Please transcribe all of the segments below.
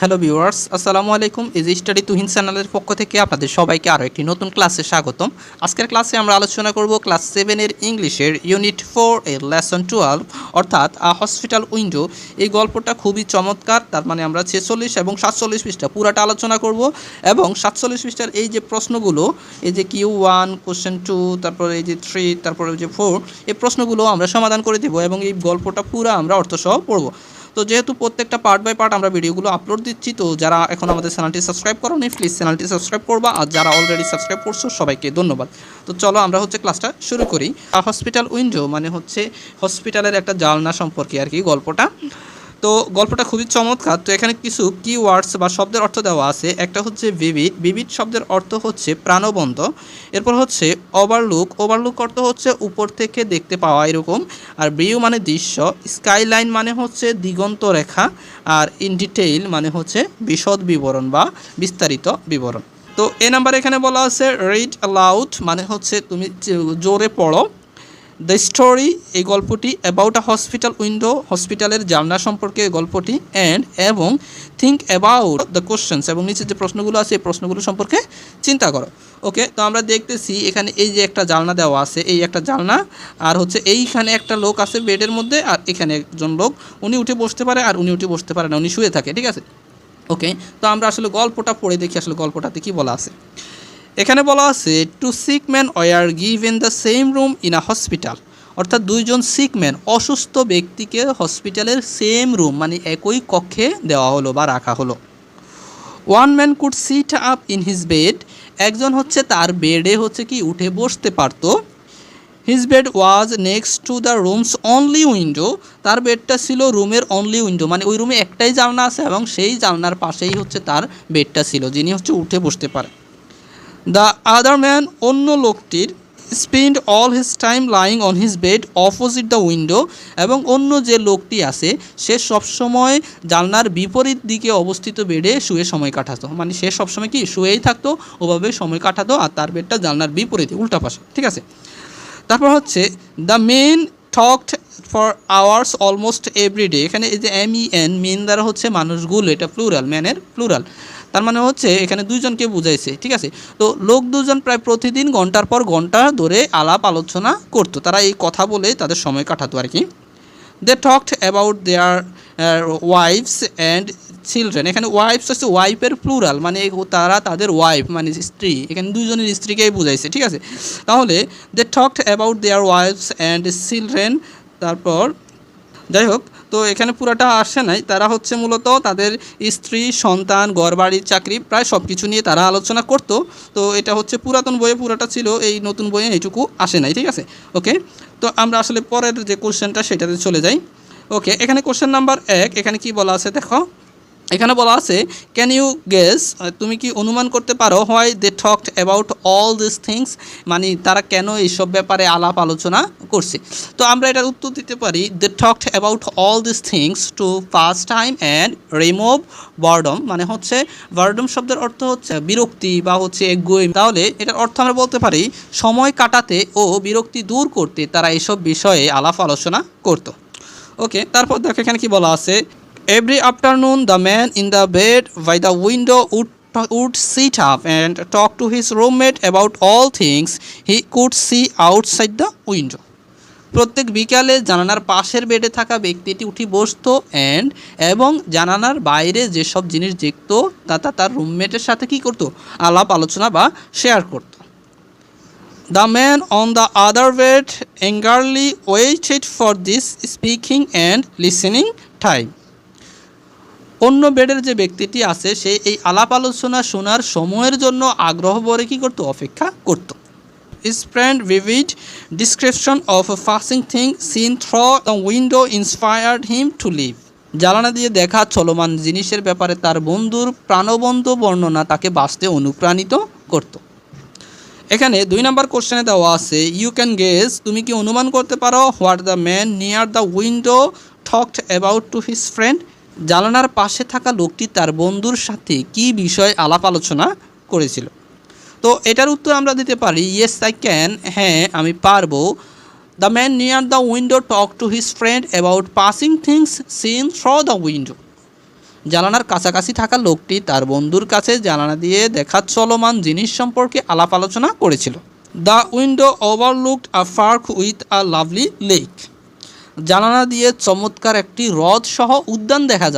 Hello viewers, আসসালামু আলাইকুম। Easy study Tuhin চ্যানেলের পক্ষ থেকে আপনাদের সবাইকে আরও একটি নতুন ক্লাসে স্বাগতম। আজকের ক্লাসে আমরা আলোচনা করব ক্লাস সেভেনের ইংলিশের ইউনিট ফোর এর লেসন টুয়েলভ অর্থাৎ আ হসপিটাল উইন্ডো এই গল্পটা খুবই চমৎকার, তার মানে আমরা ছেচল্লিশ এবং সাতচল্লিশ পৃষ্ঠা পুরাটা আলোচনা করব এবং সাতচল্লিশ পৃষ্ঠার এই যে প্রশ্নগুলো, এই যে কিউ ওয়ান কোশ্চেন টু তারপরে এই যে থ্রি তারপরে যে ফোর এই প্রশ্নগুলো আমরা সমাধান করে দেবো এবং এই গল্পটা পুরো আমরা অর্থসহ পড়ব। তো যেহেতু প্রত্যেকটা পার্ট বাই পার্ট আমরা ভিডিওগুলো আপলোড দিচ্ছি, তো যারা এখন আমাদের চ্যানেলটি সাবস্ক্রাইব করো নি প্লিজ চ্যানেলটি সাবস্ক্রাইব করবা। আর যারা অলরেডি সাবস্ক্রাইব করছ, সবাইকে ধন্যবাদ। তো চলো আমরা হচ্ছে ক্লাসটা শুরু করি। হসপিটাল উইন্ডো মানে হচ্ছে হসপিটালের একটা জালনা সম্পর্কে আর কি গল্পটা। তো গল্পটা খুবই চমৎকার। তো এখানে কিছু কি ওয়ার্ডস বা শব্দের অর্থ দেওয়া আছে। একটা হচ্ছে ভিভিড ভিভিড শব্দের অর্থ হচ্ছে প্রাণবন্ত। এরপর হচ্ছে ওভারলুক ওভারলুক অর্থ হচ্ছে উপর থেকে দেখতে পাওয়া এরকম। আর ব্রিউ মানে দৃশ্য স্কাইলাইন মানে হচ্ছে দিগন্ত রেখা। আর ইন ডিটেইল মানে হচ্ছে বিশদ বিবরণ বা বিস্তারিত বিবরণ। তো এ নাম্বার এখানে বলা আছে রিড অ্যালাউড মানে হচ্ছে তুমি জোরে পড়ো। দ্য স্টোরি, এই গল্পটি অ্যাবাউট আ হসপিটাল উইন্ডো হসপিটালের জানলা সম্পর্কে এই গল্পটি অ্যান্ড এবং থিঙ্ক অ্যাবাউট দ্য কোশ্চেন্স এবং নিচে যে প্রশ্নগুলো আছে, এই প্রশ্নগুলো সম্পর্কে চিন্তা করো। ওকে তো আমরা দেখতেছি এখানে এই যে একটা জালনা দেওয়া আছে, এই একটা জালনা আর হচ্ছে এইখানে একটা লোক আছে বেডের মধ্যে, আর এখানে একজন লোক, উনি উঠে বসতে পারে, আর উনি উঠে বসতে পারে না, উনি শুয়ে থাকে, ঠিক আছে? ওকে তো আমরা আসলে গল্পটা পড়ে দেখি, আসলে গল্পটাতে কি বলা আছে। এখানে বলা আছে two sick man were give in the same room in a hospital অর্থাৎ দুইজন সিক ম্যান অসুস্থ ব্যক্তিকে হসপিটালের সেম রুম মানে একই কক্ষে দেওয়া হলো বা রাখা হলো। One man could sit up in his bed একজন হচ্ছে তার বেডে হচ্ছে কি উঠে বসতে পারতো। His bed was next to the rooms only window তার বেডটা ছিল রুমের অনলি উইন্ডো মানে ওই রুমে একটাই জানলা আছে এবং সেই জানলার পাশেই হচ্ছে তার বেডটা ছিল, যিনি হচ্ছে উঠে বসতে পারে। দ্য আদার ম্যান অন্য লোকটির spend all his time lying on his bed opposite the window এবং অন্য যে লোকটি আছে, সে সবসময় জানলার বিপরীত দিকে অবস্থিত বেডে শুয়ে সময় কাটাতো। মানে সে সবসময় কি শুয়েই থাকতো, ওভাবে সময় কাটাতো আর তার বেডটা জানলার বিপরীতে, উল্টা পাশে, ঠিক আছে? তারপর হচ্ছে the men talked for hours almost everyday এখানে এই যে এম ই এন মেন দ্বারা হচ্ছে মানুষগুলো, এটা প্লুরাল ম্যানের প্লুরাল তার মানে হচ্ছে এখানে দুইজনকে বুঝাইছে, ঠিক আছে? তো লোক দুজন প্রায় প্রতিদিন ঘণ্টার পর ঘণ্টা ধরে আলাপ আলোচনা করতো। তারা এই কথা বলে তাদের সময় কাটাতো আর কি। দে talked about their wives and children এখানে ওয়াইফস হচ্ছে ওয়াইফের প্লুরাল মানে তারা তাদের ওয়াইফ মানে স্ত্রী। এখানে দুজনের স্ত্রীকেই বুঝাইছে, ঠিক আছে? তাহলে they talked about their wives and children তারপর যাই হোক তো এখানে পুরাটা আসে নাই। তারা হচ্ছে মূলত তাদের স্ত্রী, সন্তান ঘরবাড়ির চাকরি প্রায় সব কিছু নিয়ে তারা আলোচনা করতো। তো এটা হচ্ছে পুরাতন বইয়ে পুরাটা ছিল, এই নতুন বইয়ে এইটুকু আসে নাই, ঠিক আছে? ওকে? তো আমরা আসলে পরের যে কোশ্চেনটা সেটাতে চলে যাই। ওকে, এখানে কোশ্চেন নাম্বার এক, এখানে কি বলা আছে দেখো? এখানে বলা আছে ক্যান ইউ গেস তুমি কি অনুমান করতে পারো why they talked about all this things মানে তারা কেন এইসব ব্যাপারে আলাপ আলোচনা করছে। তো আমরা এটার উত্তর দিতে পারি they talked about all this things to first time and remove boredom মানে হচ্ছে বার্ডম শব্দের অর্থ হচ্ছে বিরক্তি বা হচ্ছে এগুই তাহলে এটার অর্থ আমরা বলতে পারি, সময় কাটাতে ও বিরক্তি দূর করতে তারা এইসব বিষয়ে আলাপ আলোচনা করতো। ওকে, তারপর দেখো এখানে কি বলা আছে Every afternoon, the man in the bed by the window would, would sit up and talk to his roommate about all things he could see outside the window. প্রত্যেক বিকালে জানানার পাশের বেডে থাকা ব্যক্তিটি উঠে বসতো অ্যান্ড এবং জানানার বাইরে যেসব জিনিস দেখতো তা তা তার রুমমেটের সাথে কি করতো? আলাপ আলোচনা বা শেয়ার করতো। The man on the other bed angrily waited for this speaking and listening time অন্য বেডের যে ব্যক্তিটি আছে, সে এই আলাপ আলোচনা শোনার সময়ের জন্য আগ্রহ ভরে কী করতো? অপেক্ষা করতো। Spend vivid description of passing thing seen through the window inspired him to live জ্বালানা দিয়ে দেখা চলমান জিনিসের ব্যাপারে তার বন্ধুর প্রাণবন্ত বর্ণনা তাকে বাঁচতে অনুপ্রাণিত করত। এখানে দুই নম্বর কোশ্চেনে দেওয়া আছে ইউ ক্যান গেস তুমি কি অনুমান করতে পারো what the man near the window talked about to his friend? জানালার পাশে থাকা লোকটি তার বন্ধুর সাথে কি বিষয় আলাপ আলোচনা করেছিল? তো এটার উত্তর আমরা দিতে পারি ইয়েস আই ক্যান হ্যাঁ আমি পারব। The man near the window talk to his friend about passing things seen through the window জানালার কাছাকাছি থাকা লোকটি তার বন্ধুর কাছে জানালা দিয়ে দেখা চলমান জিনিস সম্পর্কে আলাপ আলোচনা করেছিল। The window overlooked a park with a lovely lake জানালা দিয়ে চমৎকার একটি হ্রদ সহ উদ্যান দেখা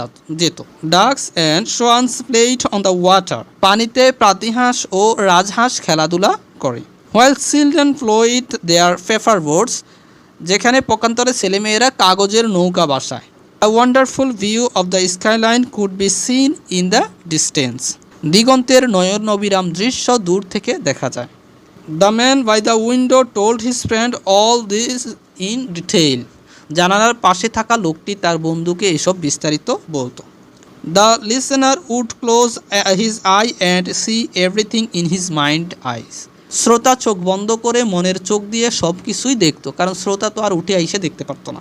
যেত। Ducks and swans played on the water. পানিতে প্রাতিহাঁস ও রাজহাঁস খেলাধুলা করে। While children floated their paper boards, যেখানে পক্ষান্তরে ছেলেমেয়েরা কাগজের নৌকা বাসায়। A wonderful view of the skyline could be seen in the distance দিগন্তের নয়ন নবিরাম দৃশ্য দূর থেকে দেখা যায়। The man by the window told his friend all this in detail জানালার পাশে থাকা লোকটি তার বন্ধুকে এসব বিস্তারিত বলতো। The listener would close his eye and see everything in his mind eyes. শ্রোতা চোখ বন্ধ করে মনের চোখ দিয়ে সব কিছুই দেখতো, কারণ শ্রোতা তো আর উঠে আইসে দেখতে পারতো না।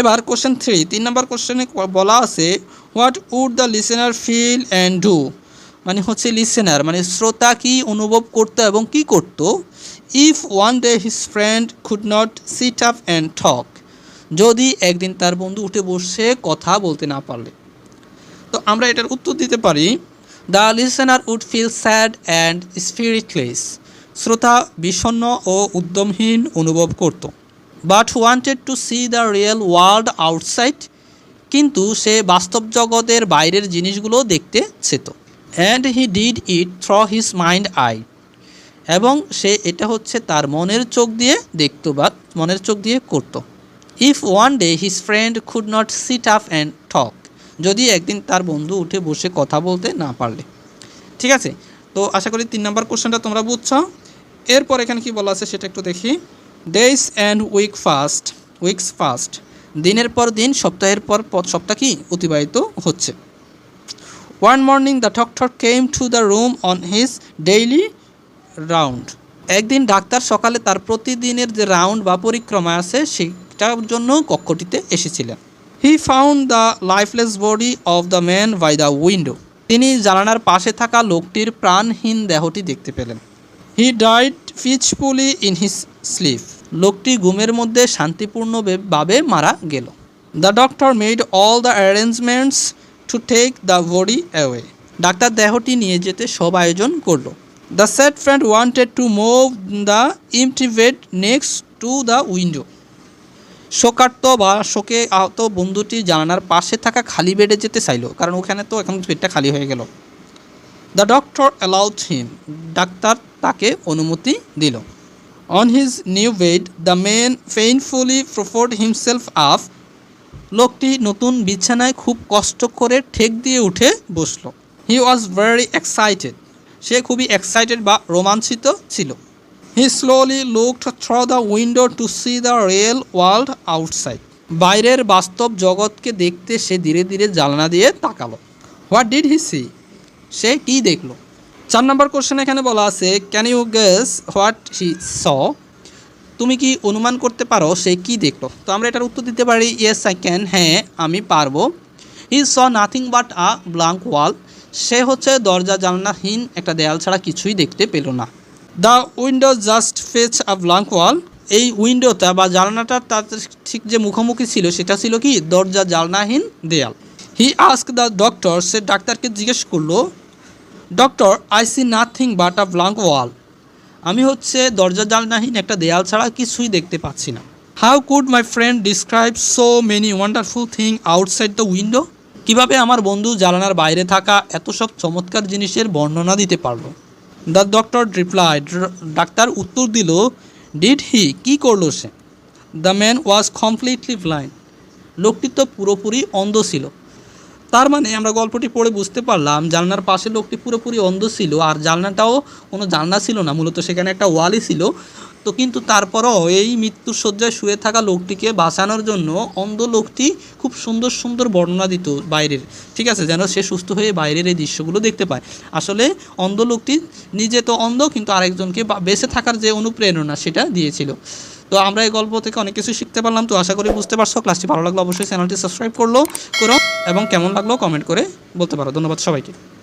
এবার কোশ্চেন থ্রি, তিন নম্বর কোশ্চেনে বলা আছে, what would the listener feel and do? মানে হচ্ছে লিসেনার মানে শ্রোতা কি অনুভব করতো এবং কি করত? If one day his friend could not sit up and talk. যদি একদিন তার বন্ধু উঠে বসে কথা বলতে না পারলে। তো আমরা এটার উত্তর দিতে পারি the listener would feel sad and spiritless শ্রোতা বিষণ্ণ ও উদ্যমহীন অনুভব করত। But wanted to see the real world outside কিন্তু সে বাস্তব জগতের বাইরের জিনিসগুলো দেখতে চেত। And he did it through his mind eye এবং সে এটা হচ্ছে তার মনের চোখ দিয়ে দেখতো বা মনের চোখ দিয়ে করতো। If one day his friend could not sit up and talk যদি একদিন তার বন্ধু উঠে বসে কথা বলতে না পারলে। ঠিক আছে? তো আশা করি তিন নম্বর কোশ্চেনটা তোমরা বুঝছ। এরপর এখানে কি বলা আছে সেটা একটু দেখি। Days and week passed weeks passed দিনের পর দিন, সপ্তাহের পর সপ্তাহ কি? অতিবাহিত হচ্ছে। One morning the doctor came to the room on his daily round একদিন ডাক্তার সকালে তার প্রতিদিনের যে রাউন্ড বা পরিক্রমা আছে সেটার জন্য কক্ষটিতে এসেছিলেন। He found the lifeless body of the man by the window তিনি জানানার পাশে থাকা লোকটির প্রাণহীন দেহটি দেখতে পেলেন। He died peacefully in his sleep লোকটি ঘুমের মধ্যে শান্তিপূর্ণভাবে মারা গেল। The doctor made all the arrangements to take the body away doctor দেহটি নিয়ে যেতে সব আয়োজন করল। The sad friend wanted to move the immediately next to the window শোকার্ত বা শোকে আহত বন্ধুটি জানালার পাশে থাকা খালি বেডে যেতে চাইলো, কারণ ওখানে তো এখন বেডটা খালি হয়ে গেল। দ্য ডক্টর অ্যালাউড হিম, ডাক্তার তাকে অনুমতি দিল। On his new bed, the men painfully propped himself up. লোকটি নতুন বিছানায় খুব কষ্ট করে ঠেক দিয়ে উঠে বসল। হি ওয়াজ ভেরি এক্সাইটেড। সে খুবই এক্সাইটেড বা রোমাঞ্চিত ছিল। He slowly looked through the window to see the real world outside বাইরের বাস্তব জগৎকে দেখতে সে ধীরে ধীরে জানলা দিয়ে তাকালো। হোয়াট ডিড হি সি সে কী দেখল? চার নম্বর কোশ্চেন এখানে বলা আছে can you guess what he saw তুমি কি অনুমান করতে পারো সে কি দেখল? তো আমরা এটার উত্তর দিতে পারি ইয়েস আই ক্যান হ্যাঁ আমি পারব। He saw nothing but a blank wall সে হচ্ছে দরজা জানলাহীন একটা দেয়াল ছাড়া কিছুই দেখতে পেল না। The window just faced a blank wall এই উইন্ডোটা বা জানলাটা তার ঠিক যে মুখোমুখি ছিল, সেটা ছিল কি? দরজা জানলাহীন দেয়াল। হি আস্ক দ্য ডক্টর সে ডাক্তারকে জিজ্ঞেস করল doctor I see nothing but a blank wall আমি হচ্ছে দরজা জানলাহীন একটা দেয়াল ছাড়া কিছুই দেখতে পাচ্ছি না। How could my friend describe so many wonderful thing outside the window কীভাবে আমার বন্ধু জালানার বাইরে থাকা এত সব চমৎকার জিনিসের বর্ণনা দিতে পারল? দ্য ডক্টর রিপ্লাই ডাক্তার উত্তর দিল ডিড হি কি করল সে? The man was completely blind লোকটি তো পুরোপুরি অন্ধ ছিল। তার মানে আমরা গল্পটি পড়ে বুঝতে পারলাম, জানলার পাশে লোকটি পুরোপুরি অন্ধ ছিল, আর জানলাটাও কোনো জানলা ছিল না। মূলত সেখানে একটা ওয়ালই ছিল। তো কিন্তু তারপরও এই মৃত্যুর শয্যায় শুয়ে থাকা লোকটিকে বাঁচানোর জন্য অন্ধ লোকটি খুব সুন্দর সুন্দর বর্ণনা দিত বাইরের। ঠিক আছে? যেন সে সুস্থ হয়ে বাইরের এই দৃশ্যগুলো দেখতে পায়। আসলে অন্ধ লোকটি নিজে তো অন্ধ, কিন্তু আরেকজনকে বেঁচে থাকার যে অনুপ্রেরণা সেটা দিয়েছিল। তো আমরা এই গল্প থেকে অনেক কিছু শিখতে পারলাম। তো আশা করি বুঝতে পারছ। ক্লাসটি ভালো লাগল অবশ্যই চ্যানেলটি সাবস্ক্রাইব করল, করো এবং কেমন লাগল কমেন্ট করে বলতে পারো। ধন্যবাদ সবাইকে।